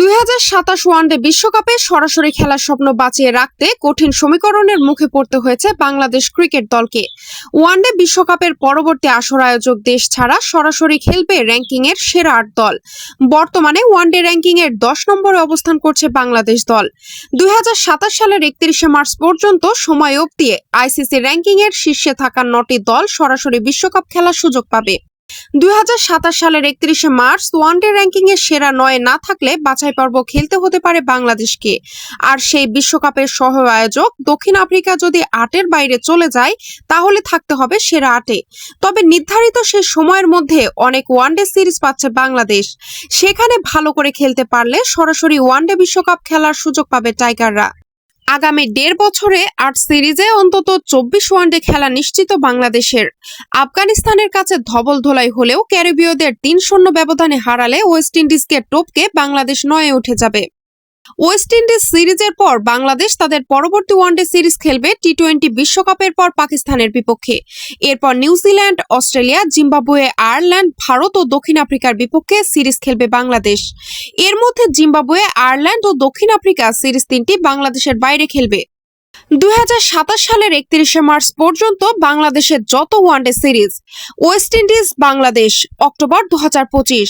দুই হাজার সাতাশ ওয়ানডে বিশ্বকাপে সরাসরি খেলার স্বপ্ন বাঁচিয়ে রাখতে কঠিন সমীকরণের মুখে পড়তে হয়েছে বাংলাদেশ ক্রিকেট দলকে। ওয়ানডে বিশ্বকাপের পরবর্তী আসর আয়োজক দেশ ছাড়া সরাসরি খেলবে র্যাঙ্কিংয়ের সেরা আট দল। বর্তমানে ওয়ানডে র্যাঙ্কিংয়ের দশ নম্বরে অবস্থান করছে বাংলাদেশ দল। দুই হাজার সাতাশ সালের একত্রিশে মার্চ পর্যন্ত সময় অবধি আইসিসি র্যাঙ্কিংয়ের শীর্ষে থাকা নটি দল সরাসরি বিশ্বকাপ খেলার সুযোগ পাবে। দুই হাজার সাতাশ সালের একত্রিশে মার্চ ওয়ানডে র্যাঙ্কিং এর সেরা নয় না থাকলে বাছাই পর্ব খেলতে হতে পারে বাংলাদেশকে। আর সেই বিশ্বকাপের সহ আয়োজক দক্ষিণ আফ্রিকা যদি আটের বাইরে চলে যায়, তাহলে থাকতে হবে সেরা আটে। তবে নির্ধারিত সেই সময়ের মধ্যে অনেক ওয়ানডে সিরিজ পাচ্ছে বাংলাদেশ। সেখানে ভালো করে খেলতে পারলে সরাসরি ওয়ানডে বিশ্বকাপ খেলার সুযোগ পাবে টাইগাররা। আগামী দেড় বছরে আট সিরিজে অন্তত চব্বিশ ওয়ানডে খেলা নিশ্চিত বাংলাদেশের। আফগানিস্তানের কাছে ধবল ধোলাই হলেও ক্যারিবীয়দের তিন শূন্য ব্যবধানে হারালে ওয়েস্ট ইন্ডিজকে টপকে বাংলাদেশ নয়ে উঠে যাবে। ওয়েস্ট ইন্ডিজ সিরিজের পর বাংলাদেশ তাদের পরবর্তী ওয়ানডে সিরিজ খেলবে টি টোয়েন্টি বিশ্বকাপের পর পাকিস্তানের বিপক্ষে। এরপর New Zealand Australia Zimbabwe Ireland Bharat ও দক্ষিণ আফ্রিকার বিপক্ষে সিরিজ খেলবে বাংলাদেশ। এর মধ্যে জিম্বাবুয়ে আয়ারল্যান্ড ও দক্ষিণ আফ্রিকা সিরিজ তিনটি বাংলাদেশের বাইরে খেলবে। দুই হাজার সাতাশ সালের একত্রিশে মার্চ পর্যন্ত বাংলাদেশের যত one day series, West Indies, Bangladesh, October দু হাজার পঁচিশ,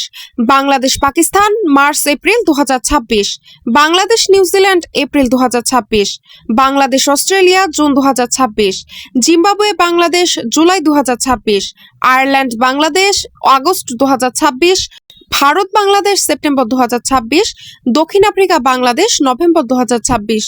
বাংলাদেশ, পাকিস্তান, মার্চ, এপ্রিল দু হাজার ছাব্বিশ, বাংলাদেশ নিউজিল্যান্ড এপ্রিল দু হাজার ছাব্বিশ, বাংলাদেশ, অস্ট্রেলিয়া, জুন দু হাজার ছাব্বিশ, জিম্বাবুয়ে, বাংলাদেশ, জুলাই দু হাজার ছাব্বিশ, আয়ারল্যান্ড, বাংলাদেশ, আগস্ট দু হাজার ছাব্বিশ, ভারত, বাংলাদেশ, সেপ্টেম্বর দু হাজার ছাব্বিশ, দক্ষিণ আফ্রিকা, বাংলাদেশ, নভেম্বর দু হাজার ছাব্বিশ।